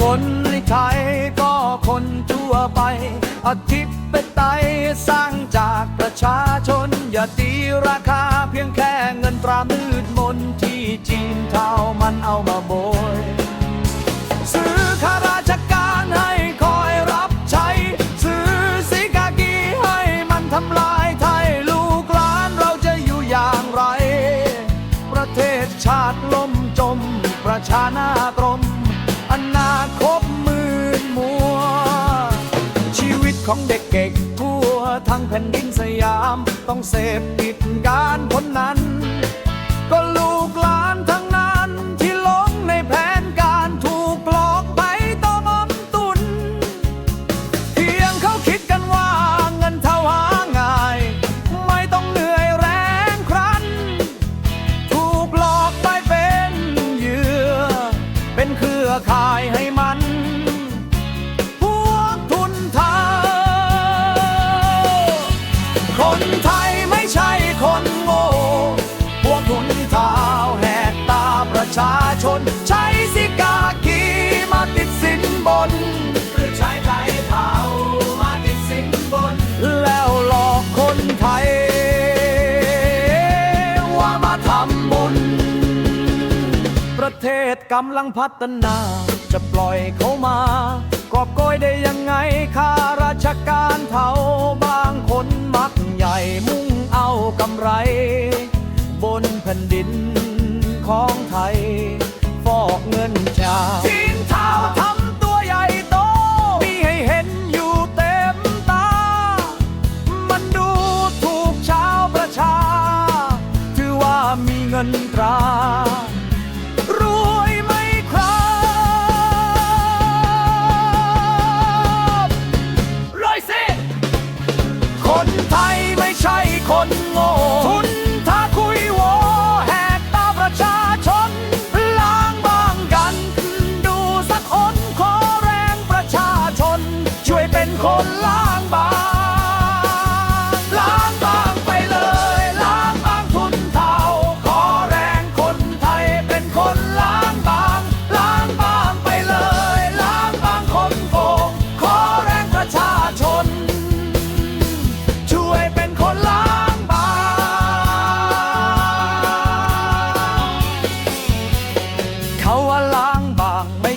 คนไทยก็คนทั่วไป อธิปไตยสร้างจากประชาชน อย่าตีราคาเพียงแค่เงินตรามืดมนที่จีนเทามันเอามาโบ จม ประชาหน้ากรม อนาคตมืนมัว ชีวิตของเด็กเก่งทั่วทั้งแผ่นดินสยาม ต้องเสพติดการคนนั้น น ใช้สิกากีมาติดสินบน หรือใช้ไทยเทามาติดสินบน แล้วหลอกคนไทย ว่ามาทำบุญ ประเทศกำลังพัฒนา จะปล่อยเขามากอบโกยได้ยังไงข้าราชการเทาบางคนมักใหญ่มุ่งเอากำไร บนแผ่นดินของไทย จากจีนเทาทำตัวใหญ่โต มีให้เห็นอยู่เต็มตา มันดูถูกชาวประชา ถือว่ามีเงินตรา คนล้า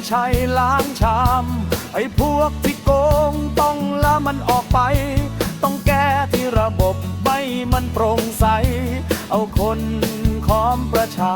ใช่ล้างชาม ไอ้พวกที่โกงต้องละมันออกไป ต้องแก้ที่ระบบไม่มันโปร่งใส เอาคนคอมประชา